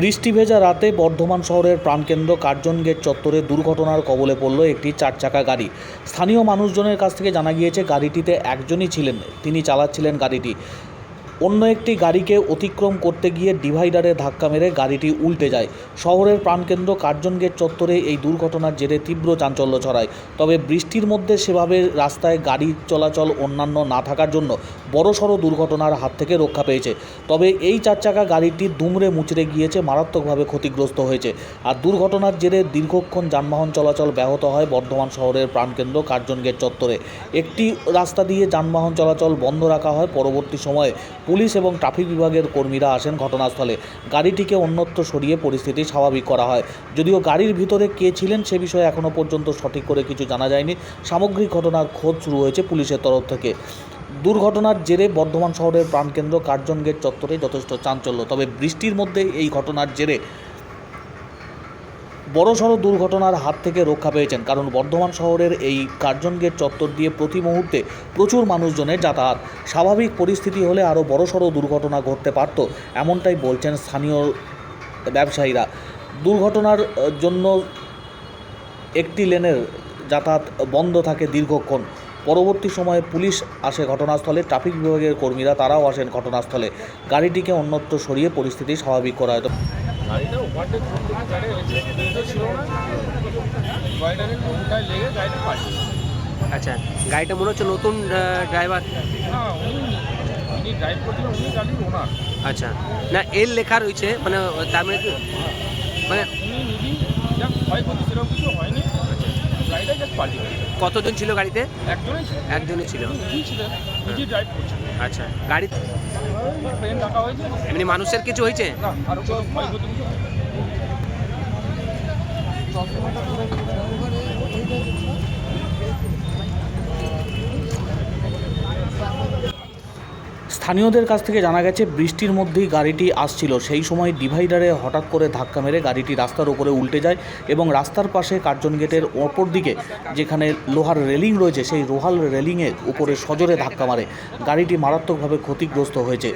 বৃষ্টি ভেজা রাতে বর্ধমান শহরের প্রাণকেন্দ্র কার্জন গেট চত্বরে দুর্ঘটনার কবলে পড়ল একটি চার চাকা গাড়ি। স্থানীয় মানুষজনের কাছ থেকে জানা গিয়েছে, গাড়িটিতে একজনই ছিলেন, তিনি চালাচ্ছিলেন গাড়িটি। অন্য একটি গাড়িকে অতিক্রম করতে গিয়ে ডিভাইডারে ধাক্কা মেরে গাড়িটি উল্টে যায়। শহরের প্রাণকেন্দ্র কার্জন গেট চত্বরে এই দুর্ঘটনার জেরে তীব্র চাঞ্চল্য ছড়ায়। তবে বৃষ্টির মধ্যে সেভাবে রাস্তায় গাড়ি চলাচল অন্যান্য না থাকার জন্য বড়সড় দুর্ঘটনার হাত থেকে রক্ষা পেয়েছে। তবে এই চার চাকা গাড়িটি দুমড়ে মুচড়ে গিয়েছে, মারাত্মকভাবে ক্ষতিগ্রস্ত হয়েছে। আর দুর্ঘটনার জেরে দীর্ঘক্ষণ যানবাহন চলাচল ব্যাহত হয় বর্ধমান শহরের প্রাণকেন্দ্র কার্জন গেট চত্বরে। একটি রাস্তা দিয়ে যানবাহন চলাচল বন্ধ রাখা হয় পরবর্তী সময়ে। পুলিশ এবং ট্রাফিক বিভাগের কর্মীরা আসেন ঘটনাস্থলে। গাড়িটিকে অন্যত্র সরিয়ে পরিস্থিতি স্বাভাবিক করা হয়। যদিও গাড়ির ভিতরে কে ছিলেন সে বিষয়ে এখনও পর্যন্ত সঠিক করে কিছু জানা যায়নি। সামগ্রিক ঘটনার খোঁজ শুরু হয়েছে পুলিশের তরফ থেকে। দুর্ঘটনার জেরে বর্ধমান শহরের প্রাণকেন্দ্র কার্জন গেট চত্বরে যথেষ্ট চাঞ্চল্য। তবে বৃষ্টির মধ্যে এই ঘটনার জেরে বড়সড় দুর্ঘটনার হাত থেকে রক্ষা পেয়েছেন, কারণ বর্ধমান শহরের এই কার্জন গেট চত্বর দিয়ে প্রতি মুহূর্তে প্রচুর মানুষজনের যাতায়াত। স্বাভাবিক পরিস্থিতি হলে আরও বড়সড় দুর্ঘটনা ঘটতে পারত, এমনটাই বলছেন স্থানীয় ব্যবসায়ীরা। দুর্ঘটনার জন্য একটি লেনের যাতায়াত বন্ধ থাকে দীর্ঘক্ষণ। পরবর্তী সময়ে পুলিশ আসে ঘটনাস্থলে, ট্রাফিক বিভাগের কর্মীরা তারাও আসেন ঘটনাস্থলে। গাড়িটিকে অন্যত্র সরিয়ে পরিস্থিতি স্বাভাবিক করা হয় গাড়িটা ওভারটেক করতে গিয়ে গাড়ি ছিল না। কোনটায় লেগে গাড়িটা গেছে। আচ্ছা গাড়িটা মনে হচ্ছে নতুন ড্রাইভার না উনি ড্রাইভ করছিলেন উনি গাড়ির ওনার আচ্ছা না এর লেখা রয়েছে মানে তার মানে কি- মানে উনি নিজেই যা ক্ষয়ক্ষতি সেরকম কিছু হয়নি। গাড়িটা জাস্ট পাল্টে কতজন ছিল গাড়িতে? একজনই ছিল। একজনই ছিল। ছিলেন ড্রাইভ করছিলেন। আচ্ছা গাড়ি এমনি মানুষের কিছু হয়েছে? স্থানীয়দের কাছ থেকে জানা গেছে, বৃষ্টির মধ্যেই গাড়িটি আসছিল। সেই সময় ডিভাইডারে হঠাৎ করে ধাক্কা মেরে গাড়িটি রাস্তার ওপরে উল্টে যায় এবং রাস্তার পাশে কার্জন গেটের অপর দিকে যেখানে লোহার রেলিং রয়েছে, সেই লোহার রেলিংয়ের উপরে সজোরে ধাক্কা মারে। গাড়িটি মারাত্মকভাবে ক্ষতিগ্রস্ত হয়েছে।